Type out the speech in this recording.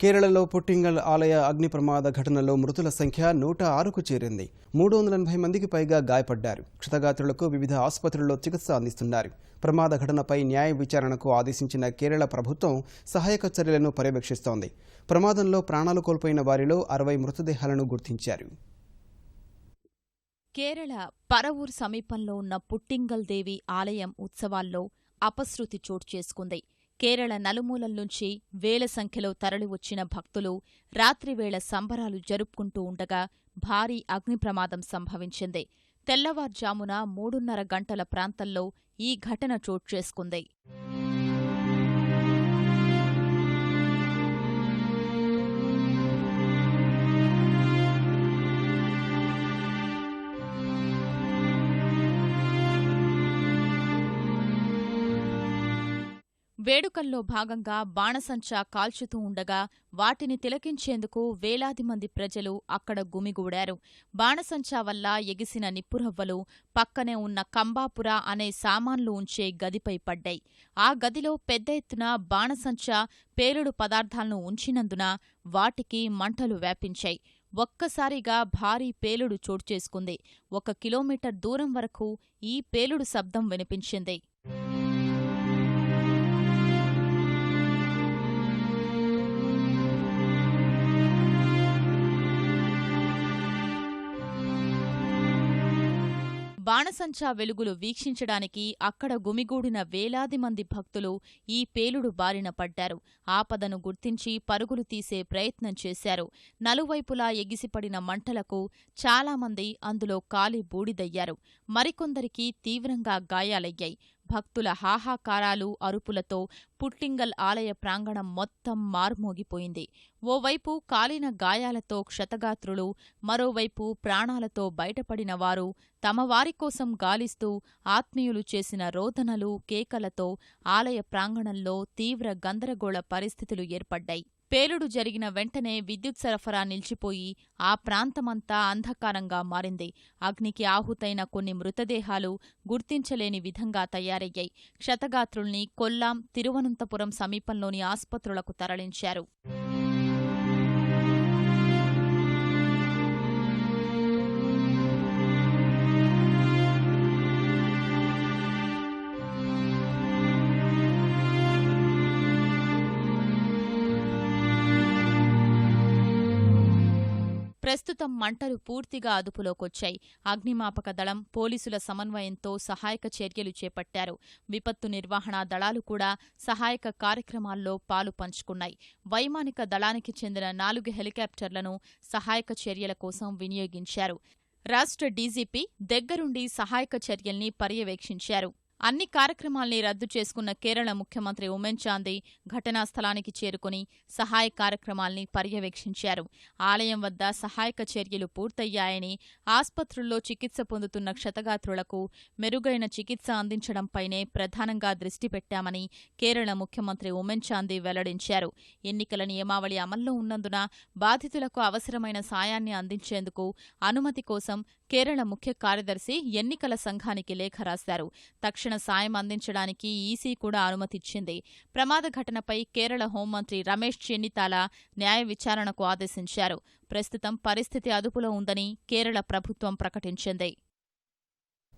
కేరళలో పుట్టింగల్ ఆలయ అగ్ని ప్రమాద ఘటనలో మృతుల సంఖ్య నూట ఆరుకు చేరింది. మూడు వందల ఎనభై మందికి పైగా గాయపడ్డారు. క్షతగాత్రులకు వివిధ ఆసుపత్రుల్లో చికిత్స అందిస్తున్నారు. ప్రమాద ఘటనపై న్యాయ విచారణకు ఆదేశించిన కేరళ ప్రభుత్వం సహాయక చర్యలను పర్యవేక్షిస్తోంది. ప్రమాదంలో ప్రాణాలు కోల్పోయిన వారిలో అరవై మృతదేహాలను గుర్తించారు. కేరళ పరవూర్ సమీపంలో ఉన్న పుట్టింగల్ దేవి ఆలయం ఉత్సవాల్లో అపశృతి చోటు చేసుకుంది. కేరళ నలుమూలల నుంచి వేల సంఖ్యలో తరలివచ్చిన భక్తులు రాత్రివేళ సంబరాలు జరుపుకుంటూ ఉండగా భారీ అగ్ని ప్రమాదం సంభవించింది. తెల్లవార్జామున మూడున్నర గంటల ప్రాంతంలో ఈ ఘటన చోటు చేసుకుంది. వేడుకల్లో భాగంగా బాణసంచా కాల్చుతూ ఉండగా వాటిని తిలకించేందుకు వేలాది మంది ప్రజలు అక్కడ గుమిగూడారు. బాణసంచా వల్ల ఎగిసిన నిప్పురవ్వలు పక్కనే ఉన్న కంబాపుర అనే సామాన్లు ఉంచే గదిపై పడ్డాయి. ఆ గదిలో పెద్ద ఎత్తున బాణసంచా పేలుడు పదార్థాలను ఉంచినందున వాటికి మంటలు వ్యాపించాయి. ఒక్కసారిగా భారీ పేలుడు చోటు చేసుకుంది. ఒక కిలోమీటర్ దూరం వరకు ఈ పేలుడు శబ్దం వినిపించింది. బాణసంచా వెలుగులు వీక్షించడానికి అక్కడ గుమిగూడిన వేలాది మంది భక్తులు ఈ పేలుడు బారిన పడ్డారు. ఆపదను గుర్తించి పరుగులు తీసే ప్రయత్నం చేశారు. నలువైపులా ఎగిసిపడిన మంటలకు చాలామంది అందులో కాలి బూడిదయ్యారు. మరికొందరికి తీవ్రంగా గాయాలయ్యాయి. భక్తుల హాహాకారాలు అరుపులతో పుట్టింగల్ ఆలయ ప్రాంగణం మొత్తం మార్మోగిపోయింది. ఓవైపు కాలిన గాయాలతో క్షతగాత్రులు మరోవైపు ప్రాణాలతో బయటపడిన వారు తమ వారి కోసం గాలిస్తూ ఆత్మీయులు చేసిన రోదనలు కేకలతో ఆలయ ప్రాంగణంలో తీవ్ర గందరగోళ పరిస్థితులు ఏర్పడ్డాయి. పేలుడు జరిగిన వెంటనే విద్యుత్ సరఫరా నిలిచిపోయి ఆ ప్రాంతమంతా అంధకారంగా మారింది. అగ్నికి ఆహుతైన కొన్ని మృతదేహాలు గుర్తించలేని విధంగా తయారయ్యాయి. క్షతగాత్రుల్ని కొల్లాం తిరువనంతపురం సమీపంలోని ఆస్పత్రులకు తరలించారు. ప్రస్తుతం మంటలు పూర్తిగా అదుపులోకొచ్చాయి. అగ్నిమాపక దళం పోలీసుల సమన్వయంతో సహాయక చర్యలు చేపట్టారు. విపత్తు నిర్వహణ దళాలు కూడా సహాయక కార్యక్రమాల్లో పాలు పంచుకున్నాయి. వైమానిక దళానికి చెందిన నాలుగు హెలికాప్టర్లను సహాయక చర్యల కోసం వినియోగించారు. రాష్ట్ర డీజీపీ దగ్గరుండి సహాయక చర్యల్ని పర్యవేక్షించారు. అన్ని కార్యక్రమాల్ని రద్దు చేసుకున్న కేరళ ముఖ్యమంత్రి ఉమెన్ చాందీ ఘటనా స్థలానికి చేరుకుని సహాయ కార్యక్రమాల్ని పర్యవేక్షించారు. ఆలయం వద్ద సహాయక చర్యలు పూర్తయ్యాయని ఆస్పత్రుల్లో చికిత్స పొందుతున్న క్షతగాత్రులకు మెరుగైన చికిత్స అందించడంపైనే ప్రధానంగా దృష్టి పెట్టామని కేరళ ముఖ్యమంత్రి ఉమెన్ చాందీ వెల్లడించారు. ఎన్నికల నియమావళి అమల్లో ఉన్నందున బాధితులకు అవసరమైన సాయాన్ని అందించేందుకు అనుమతి కోసం కేరళ ముఖ్య కార్యదర్శి ఎన్నికల సంఘానికి లేఖ రాశారు. తక్షణ సాయం అందించడానికి ఈసీ కూడా అనుమతిచ్చింది. ప్రమాద ఘటనపై కేరళ హోంమంత్రి రమేష్ చెన్నితాల న్యాయ విచారణకు ఆదేశించారు. ప్రస్తుతం పరిస్థితి అదుపులో ఉందని కేరళ ప్రభుత్వం ప్రకటించింది.